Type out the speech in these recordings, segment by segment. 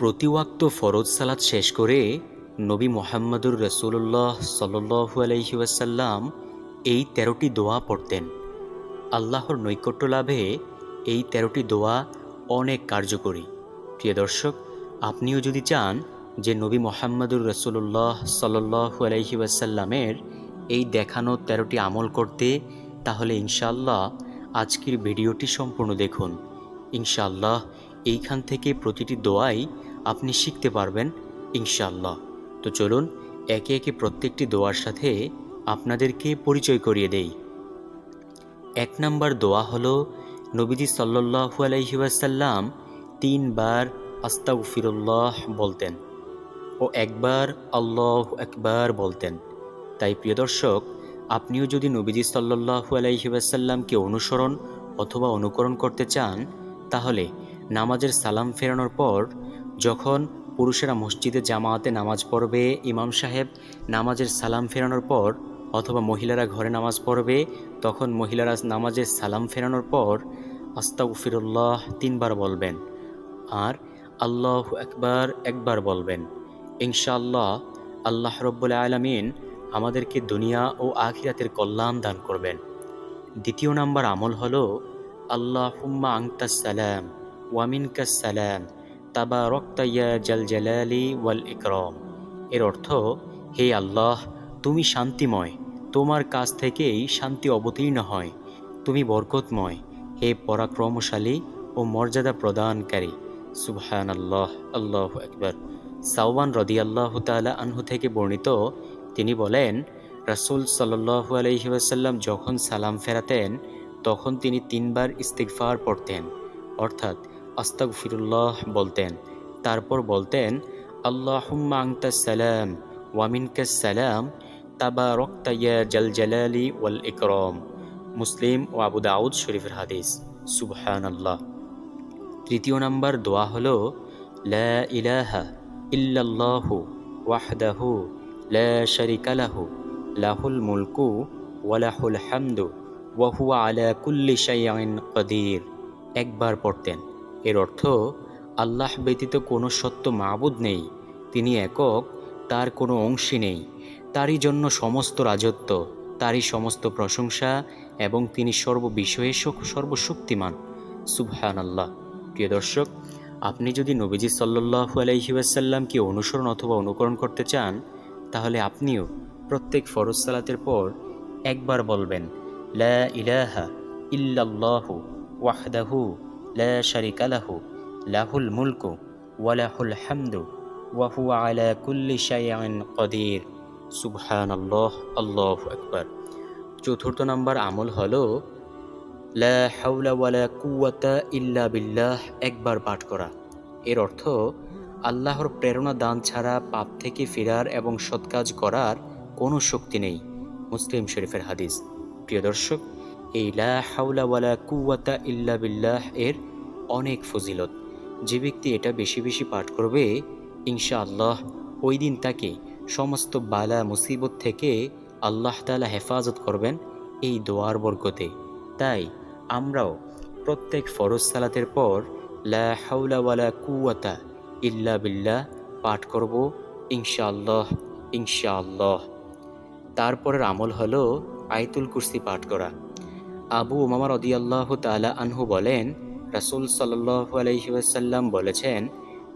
প্রতিওয়াক্ত ফরজ সালাত শেষ করে নবী মোহাম্মদুর রসুল্লাহ সাল্লু আলহি ওয়াসাল্লাম এই তেরোটি দোয়া পড়তেন। আল্লাহর নৈকট্য লাভে এই তেরোটি দোয়া অনেক কার্যকরী। প্রিয় দর্শক, আপনিও যদি চান যে নবী মোহাম্মদুর রসুল্লাহ সাল্লু আলহি ওয়াসাল্লামের এই দেখানো তেরোটি আমল করতে, তাহলে ইনশাল্লাহ আজকের ভিডিওটি সম্পূর্ণ দেখুন। ইনশাল্লাহ এইখান থেকে প্রতিটি দোয়াই আপনি শিখতে পারবেন ইনশাল্লাহ তো চলুন, একে একে প্রত্যেকটি দোয়ার সাথে আপনাদেরকে পরিচয় করিয়ে দেই। এক নম্বর দোয়া হল, নবীজি সাল্লাহু আলাইহি ওয়াসাল্লাম তিনবার আস্তাগফিরুল্লাহ বলতেন ও একবার আল্লাহ একবার বলতেন। তাই প্রিয় দর্শক, আপনিও যদি নবীজি সাল্লাহু আলাইহি ওয়াসাল্লামকে অনুসরণ অথবা অনুকরণ করতে চান, তাহলে নামাজের সালাম ফেরানোর পর যখন পুরুষেরা মসজিদে জামাতে নামাজ পড়বে, ইমাম সাহেব নামাজের সালাম ফেরানোর পর অথবা মহিলারা ঘরে নামাজ পড়বে, তখন মহিলারা নামাজের সালাম ফেরানোর পর আস্তাগফিরুল্লাহ তিনবার বলবেন আর আল্লাহ একবার একবার বলবেন। ইনশাআল্লাহ আল্লাহ রব্বুল আলমিন আমাদেরকে দুনিয়া ও আখিরাতের কল্যাণ দান করবেন। দ্বিতীয় নাম্বার আমল হলো আল্লাহ হুম্মা আংতাস সালাম ওয়ামিনকাস সালাম। ওয়াল ইকরম। এর অর্থ, হে আল্লাহ, তুমি শান্তিময়। তোমার কাছ থেকেই শান্তি অবতীর্ণ হয়। তুমি বরকতময়, হে পরাক্রমশালী ও মর্যাদা প্রদানকারী। সুবহান আল্লাহ আল্লাহ একবার সাওবান রদি আল্লাহ তালা আনহু থেকে বর্ণিত, তিনি বলেন, রাসুল সাল্লু আলহিউসাল্লাম যখন সালাম ফেরাতেন, তখন তিনি তিনবার ইস্তিকফার পড়তেন। অর্থাৎ আস্তাক ফিরুল্লাহ বলতেন। তারপর বলতেন, আল্লাহুম্মা আংতা সালাম ওয়ামিনকা সালাম তাবা রক্তাইয়া জাল জালালি ওয়াল ইকরম। মুসলিম ও আবু দাউদ শরীফের হাদিস। সুবহান আল্লাহ তৃতীয় নাম্বার দোয়া হলো, লা ইলাহা ইল্লাল্লাহু ওয়াহদাহু লা শারিকা লাহু, লাহুল মুলকু ওয়ালাহুল হামদু ওয়াহুয়া আলা কুল্লি শাইআইন কদির। একবার পড়তেন। এর অর্থ, আল্লাহ ব্যতীত কোনো সত্য মাবুদ নেই, তিনি একক, তার কোনো অংশী নেই, তারই জন্য সমস্ত রাজত্ব, তারই সমস্ত প্রশংসা এবং তিনি সর্ববিষয়ে সর্বশক্তিমান। সুবহান আল্লাহ প্রিয় দর্শক, আপনি যদি নবীজি সাল্লু আলহিউসাল্লামকে অনুসরণ অথবা অনুকরণ করতে চান, তাহলে আপনিও প্রত্যেক ফরজ সালাতের পর একবার বলবেন, লা ইলাহা ইল্লাল্লাহু ওয়াহদাহু লাহু লাহুল মুলকু ওয়াহু আল্লাহ আল্লাহ চতুর্থ নাম্বার আমল হলো ওয়ালা কুওয়াতা ইল্লা বিল্লাহ একবার পাঠ করা। এর অর্থ, আল্লাহর প্রেরণা দান ছাড়া পাপ থেকে ফেরার এবং সৎকাজ করার কোনো শক্তি নেই। মুসলিম শরীফের হাদিস। প্রিয় দর্শক এই লা ওয়ালা কুওয়াতা ইল্লা বিল্লাহ এর অনেক ফজিলত। যে ব্যক্তি এটা বেশি বেশি পাঠ করবে, ইনশাআল্লাহ ওই দিন তাকে সমস্ত বালা মুসিবত থেকে আল্লাহ তালা হেফাজত করবেন এই দোয়ার বর্গতে তাই আমরাও প্রত্যেক ফরজ সালাতের পর লা হাওলা ওয়ালা কুয়াতা ইল্লা বিল্লাহ পাঠ করব, ইনশাআল্লাহ ইনশাআল্লাহ। তারপরের আমল হলো আয়তুল কুরসি পাঠ করা। আবু উমামা রদিয়াল্লাহ তালা আনহু বলেন, রাসুল সাল্লাহ আলহিউসাল্লাম বলেছেন,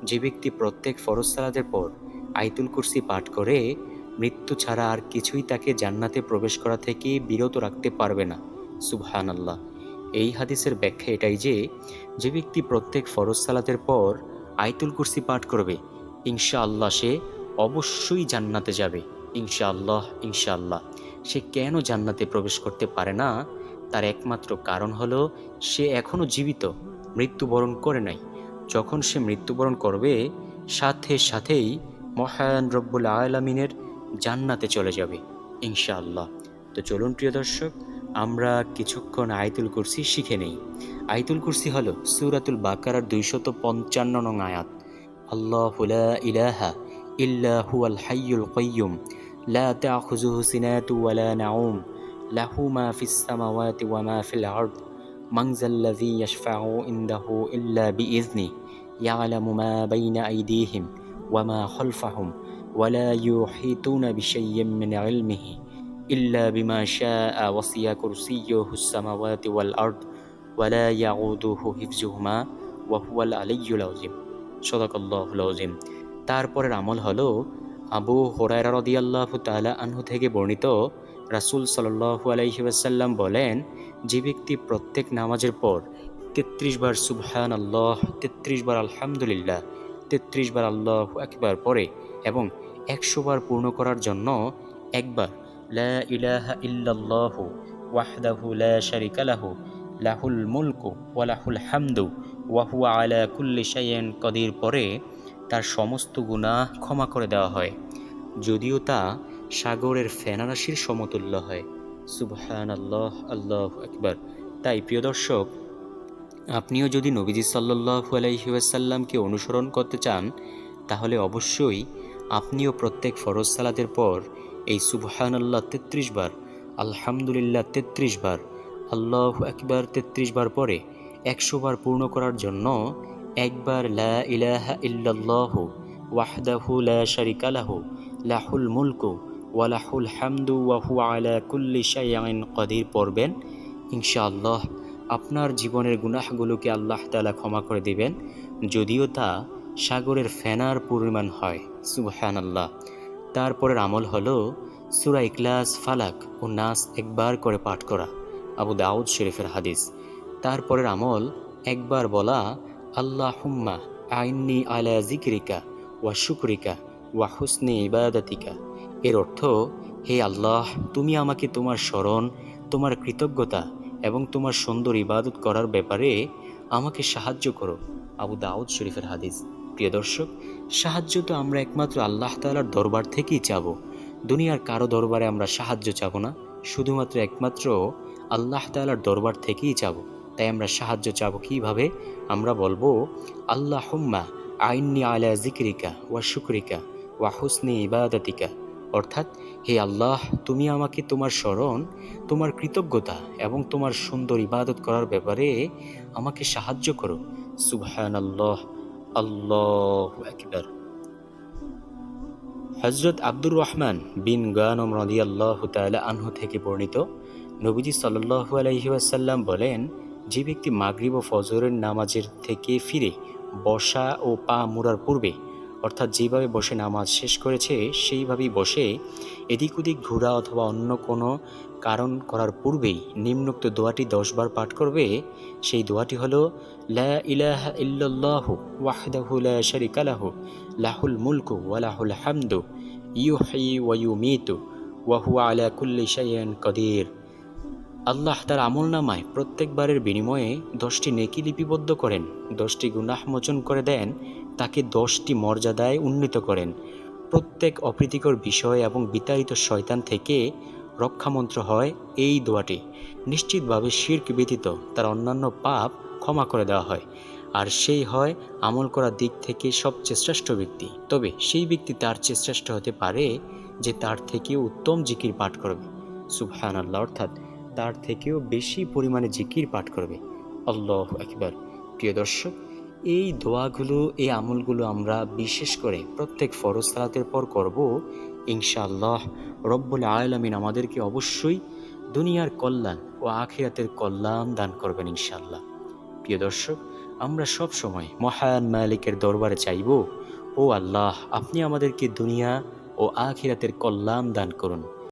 যে ব্যক্তি প্রত্যেক ফরজ সালাতের পর আইতুল কুরসি পাঠ করে, মৃত্যু ছাড়া আর কিছুই তাকে জান্নাতে প্রবেশ করা থেকে বিরত রাখতে পারবে না। সুবহান আল্লাহ এই হাদিসের ব্যাখ্যা এটাই যে যে ব্যক্তি প্রত্যেক ফরজ সালাতের পর আইতুল কুরসি পাঠ করবে, ইনশাআল্লাহ সে অবশ্যই জান্নাতে যাবে। ইনশাআল্লাহ ইনশাআল্লাহ। সে কেন জান্নাতে প্রবেশ করতে পারে না? তার একমাত্র কারণ হলো, সে এখনও জীবিত, মৃত্যুবরণ করে নাই। যখন সে মৃত্যুবরণ করবে, সাথে সাথেই মহায়ান রব্বুল আলমিনের জান্নাতে চলে যাবে, ইনশাআল্লাহ। তো চলুন প্রিয় দর্শক, আমরা কিছুক্ষণ আয়তুল কুরসি শিখে নেই। আয়তুল কুরসি হলো সুরাতুল বাকারার দুইশত পঞ্চান্ন নং আয়াত। আল্লাহ ইলাহা ইল্লা হুয়াল হাইয়ুল কয়্যুম লা তাখুযুহু সিনাতু ওয়ালা নাউম। লাহু মা ফিস সামাওয়াতি ওয়া মা ফিল আরদ মাংজাল্লাযী ইয়াশফাউ ইনদাহু ইল্লা বিইজনি ইয়ালামু মা বাইনা আইদিহিম ওয়া মা খালফাহুম ولا يحيطون بشيء من علمه إلا بما شاء وصي كرسيه السماوات والأرض ولا يعوده حفظهما وهو العلي العظيم صدق الله العظيم তারপরের আমল হলো আবু হরাইরা রদিয়াল্লাহ তালা আনহু থেকে বর্ণিত রাসূল সাল্লাল্লাহু আলাইহি ওয়াসাল্লাম বলেন, যে ব্যক্তি প্রত্যেক নামাজের পর তেত্রিশ বার সুবহান আল্লাহ তেত্রিশ বার আলহামদুলিল্লাহ, তেত্রিশ বার আল্লাহ একবার পরে এবং একশো বার পূর্ণ করার জন্য একবার লা ইলাহা ইল্লাল্লাহু ওয়াহদাহু লা লাহু, লাহুল মুলকু ওয়া লাহুল হামদু ওয়া হুয়া আলা কুল্লি শাইইন কদির পরে তার সমস্ত গুনাহ ক্ষমা করে দেওয়া হয়। যদিও তা সাগরের ফেনারাশির সমতুল্য হয়। সুবহান আল্লাহ আল্লাহ একবার তাই প্রিয় দর্শক, আপনিও যদি নবীজি সাল্লাহু আলাইসাল্লামকে অনুসরণ করতে চান, তাহলে অবশ্যই আপনিও প্রত্যেক ফরজ সালাতের পর এই সুবহান আল্লাহ তেত্রিশ বার, আলহামদুলিল্লাহ তেত্রিশ বার, আল্লাহ একবার তেত্রিশ বার পরে একশো বার পূর্ণ করার জন্য একবার লা ইলাহা ইল্লাল্লাহু ওয়াহদাহু লা লাহুল মুলকু ওয়ালাহুল হামদু ওয়াহু আলা কুল্লি শাইইন কদির পড়বেন। ইনশাআল্লাহ আপনার জীবনের গুনাহগুলোকে আল্লাহ তাআলা ক্ষমা করে দিবেন। যদিও তা সাগরের ফেনার পরিমাণ হয় সুবহান আল্লাহ তারপরের আমল হলো সুরা ইকলাস ফালাক ও নাস একবার করে পাঠ করা, আবু দাউদ শরীফের হাদিস। তারপরের আমল একবার বলা আল্লাহ হুম্মা আইন্নি আলা জিক্রিকা ওয়া শুকরিকা ওয়া হুসনে ইবাদাতিকা। এর অর্থ, হে আল্লাহ, তুমি আমাকে তোমার স্মরণ, তোমার কৃতজ্ঞতা এবং তোমার সুন্দর ইবাদত করার ব্যাপারে আমাকে সাহায্য করো। আবু দাউদ শরীফের হাদিস। প্রিয় দর্শক, সাহায্য তো আমরা একমাত্র আল্লাহ তালার দরবার থেকেই চাবো। দুনিয়ার কারও দরবারে আমরা সাহায্য চাবো না, শুধুমাত্র একমাত্র আল্লাহ তালার দরবার থেকেই চাবো। তাই আমরা সাহায্য চাবো কীভাবে? আমরা বলব আল্লাহ হুম্মা আইন্নি আলা জিক্রিকা ওয়া শুক্রিকা ওয়া হুসনি ইবাদাতিকা। অর্থাৎ, হে আল্লাহ, তুমি আমাকে তোমার স্মরণ, তোমার কৃতজ্ঞতা এবং তোমার সুন্দর ইবাদত করার ব্যাপারে আমাকে সাহায্য করো। সুবহান আল্লাহ আল্লাহ একবার হজরত আব্দুর রহমান বিন গানম রদি আল্লাহ তালা আনহু থেকে বর্ণিত, নবীজি সাল্লু আলহি আসাল্লাম বলেন, যে ব্যক্তি মাগরিব ও ফজরের নামাজের থেকে ফিরে বসা ও পা মুড়ার পূর্বে অর্থাৎ যেভাবে বসে নামাজ শেষ করেছে, সেইভাবেই বসে এদিক ওদিক ঘোরা অথবা অন্য কোনো কারণ করার পূর্বেই নিম্নোক্ত দোয়াটি দশবার পাঠ করবে। সেই দোয়াটি হলো, লা ইলাহা ইল্লাল্লাহু ওয়াহদাহু লা শারিকা লাহু, লাহুল মুলকু ওয়া লাহুল হামদু ইউহি ওয়া ইউমিতু, ওয়া আলা কুল্লি শাইইন কদির। আল্লাহ তার আমল নামায় প্রত্যেকবারের বিনিময়ে দশটি নেকি লিপিবদ্ধ করেন, দশটি গুনাহ মোচন করে দেন, তাকে দশটি মর্যাদায় উন্নীত করেন। প্রত্যেক অপ্রীতিকর বিষয় এবং বিতাড়িত শয়তান থেকে রক্ষামন্ত্র হয় এই দোয়াটি। নিশ্চিতভাবে শির্ক ব্যতীত তার অন্যান্য পাপ ক্ষমা করে দেওয়া হয়, আর সেই হয় আমল করার দিক থেকে সবচেয়ে শ্রেষ্ঠ ব্যক্তি। তবে সেই ব্যক্তি তার চেয়ে শ্রেষ্ঠ হতে পারে যে তার থেকেও উত্তম জিকির পাঠ করবে। সুবহান আল্লাহ অর্থাৎ তার থেকেও বেশি পরিমাণে জিকির পাঠ করবে। আল্লাহ একবার প্রিয় দর্শক, এই দোয়াগুলো, এই আমলগুলো আমরা বিশেষ করে প্রত্যেক ফরজ সালাতের পর করব। ইনশাআল্লাহ রব্বুল আলমিন আমাদেরকে অবশ্যই দুনিয়ার কল্যাণ ও আখিরাতের কল্যাণ দান করবেন ইনশাআল্লাহ। প্রিয় দর্শক, আমরা সব সময় মহান মালিকের দরবারে চাইব, ও আল্লাহ, আপনি আমাদেরকে দুনিয়া ও আখিরাতের কল্যাণ দান করুন।